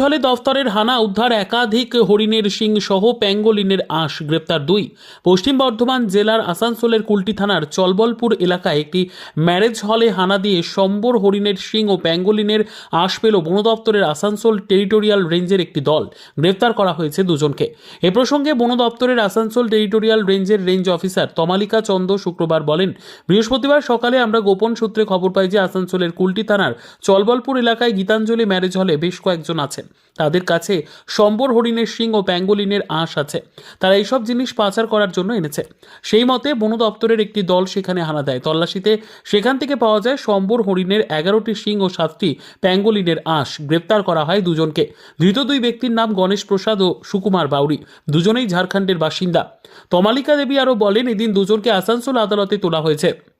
হলে দফতরের হানা উদ্ধার একাধিক হরিণের শিং সহ প্যাঙ্গোলিনের আঁশ, গ্রেপ্তার দুই। পশ্চিম বর্ধমান জেলার আসানসোলের কুলটি থানার চলবলপুর এলাকায় একটি ম্যারেজ হলে হানা দিয়ে সম্বর হরিণের শিং ও প্যাঙ্গোলিনের আঁশ পেল বন দপ্তরের আসানসোল টেরিটোরিয়াল রেঞ্জের একটি দল। গ্রেপ্তার করা হয়েছে দুজনকে। এ প্রসঙ্গে বন দপ্তরের আসানসোল টেরিটোরিয়াল রেঞ্জের রেঞ্জ অফিসার তমালিকা চন্দ শুক্রবার বলেন, বৃহস্পতিবার সকালে আমরা গোপন সূত্রে খবর পাই যে আসানসোলের কুলটি থানার চলবলপুর এলাকায় গীতাঞ্জলি ম্যারেজ হলে বেশ কয়েকজন আছেন। তাদের কাছে সম্বর হরিণের শিং ও প্যাঙ্গোলিনের আঁশ আছে। তারা এইসব জিনিস পাচার করার জন্য এনেছে। সেই মতে বন দপ্তরের একটি দল সেখানে হানা দেয়। তল্লাশিতে সেখান থেকে পাওয়া যায় সম্বর হরিণের এগারোটি শিং ও সাতটি প্যাঙ্গোলিনের আঁশ। গ্রেপ্তার করা হয় দুজনকে। ধৃত দুই ব্যক্তির নাম গণেশ প্রসাদ ও সুকুমার বাউরি। দুজনেই ঝাড়খণ্ডের বাসিন্দা। তমালিকা দেবী আরও বলেন, এদিন দুজনকে আসানসোল আদালতে তোলা হয়েছে।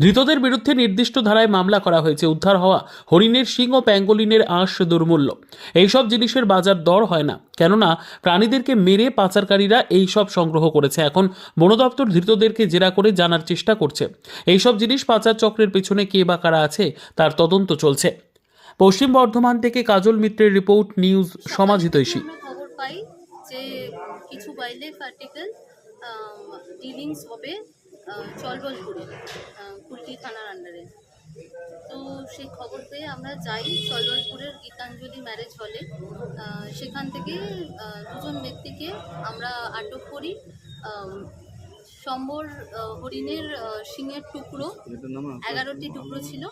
ধৃতদের বিরুদ্ধে নির্দিষ্ট ধারায় মামলা করা হয়েছে। উদ্ধার হওয়া হরিণের শিং ও প্যাঙ্গোলিনের আঁশ দুর্মূল্য। এইসব জিনিসের বাজার দর হয় না। কেননা, প্রাণীদেরকে মেরে পাচারকারীরা এইসব সংগ্রহ করেছে। এখন বন দপ্তর ধৃতদেরকে জেরা করে জানার চেষ্টা করছে। এইসব জিনিস পাচার চক্রের পেছনে কে বা কারা আছে, তার তদন্ত চলছে। পশ্চিম বর্ধমান থেকে কাজল মিত্রের রিপোর্ট, নিউজ সমাজিতৈষী আমরা খবর কিছু আর্টিকেল ডিলিংস হবে। চলবলপুরে কুলটি থানার আন্ডারে তো সেই খবর পেয়ে আমরা যাই চলবলপুরের গীতাঞ্জলি ম্যারেজ হলে সেখান থেকে দুজন ব্যক্তিকে আমরা আটক করি। সম্বর হরিণের শিঙের টুকরো এগারোটি টুকরো ছিল।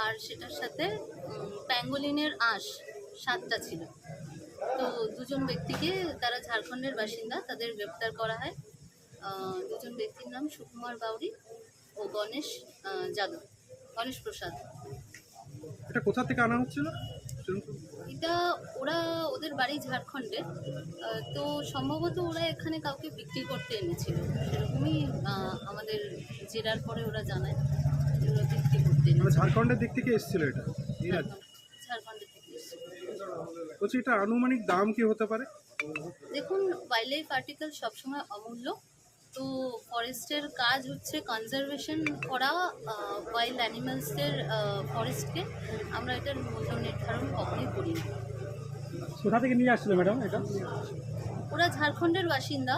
আর সেটার সাথে প্যাঙ্গোলিনের আঁশ সাতটা ছিল। তো দুজন ব্যক্তিকে তারা ঝাড়খণ্ডের বাসিন্দা তাদের গ্রেপ্তার করা হয়। দুজন ব্যক্তির নাম সুকুমার বাউরি ও গণেশ যাদব। গণেশ প্রসাদ। এটা কোথা থেকে আনা হচ্ছিল? এটা ওরা ওদের বাড়ি ঝাড়খণ্ডে। তো সম্ভবত ওরা এখানে কাউকে বিক্রি করতে এনেছিল। সেরকমই আমাদের জেরার পরে ওরা জানায় যে ওরা বিক্রি করতে মানে ঝাড়খণ্ডের দিক থেকে এসেছিল এটা? ঝাড়খণ্ডের থেকে এসেছিল। বলছি এটা আনুমানিক দাম কি হতে পারে? দেখুন ওয়াইল্ড লাইফ আর্টিকেল সবসময় অমূল্য। তো ফরেস্টের কাজ হচ্ছে কনজারভেশন করা ওয়াইল্ড অ্যানিমালসদের ফরেস্টকে আমরা এটার মূল্য নির্ধারণ কখনই করি না কোথা থেকে নিয়ে আসছিল ম্যাডাম এটা? ওরা ঝাড়খণ্ডের বাসিন্দা।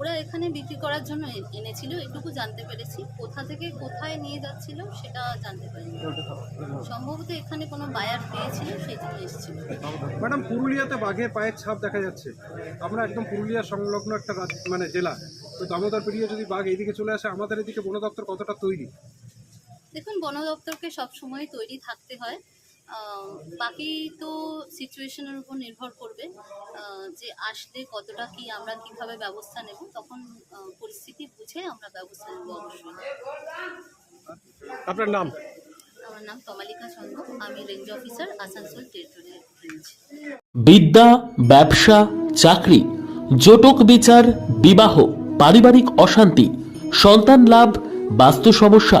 ওরা এখানে বিক্রি করার জন্য এনেছিল এটুকু জানতে পেরেছি। কোথা থেকে কোথায় নিয়ে যাচ্ছিল সেটা জানতে পারিনি। সম্ভবত এখানে কোনো বায়ার পেয়েছিল সেই জন্য এসেছিল। ম্যাডাম পুরুলিয়াতে বাঘের পায়ের ছাপ দেখা যাচ্ছে। আমরা একদম পুরুলিয়া সংলগ্ন একটা মানে জেলা। তো দামোদর পেরিয়ে যদি বাঘ এইদিকে চলে আসে আমাদের এদিকে বন দপ্তর কতটা তৈরি? দেখুন বন দপ্তরকে সবসময় তৈরি থাকতে হয়। বাকি তো সিচুয়েশনের উপর নির্ভর করবে যে আসলে কতটা কি আমরা কীভাবে ব্যবস্থা নেব তখন পরিস্থিতি বুঝে আমরা ব্যবস্থা নেব অবশ্যই। আপনার নাম? আমার নাম তমালিকা চন্দ্র আমি range officer Asansol territorial range বিদ্যা ব্যবসা চাকরি জটক বিচার বিবাহ পারিবারিক অশান্তি সন্তান লাভ বাস্তু সমস্যা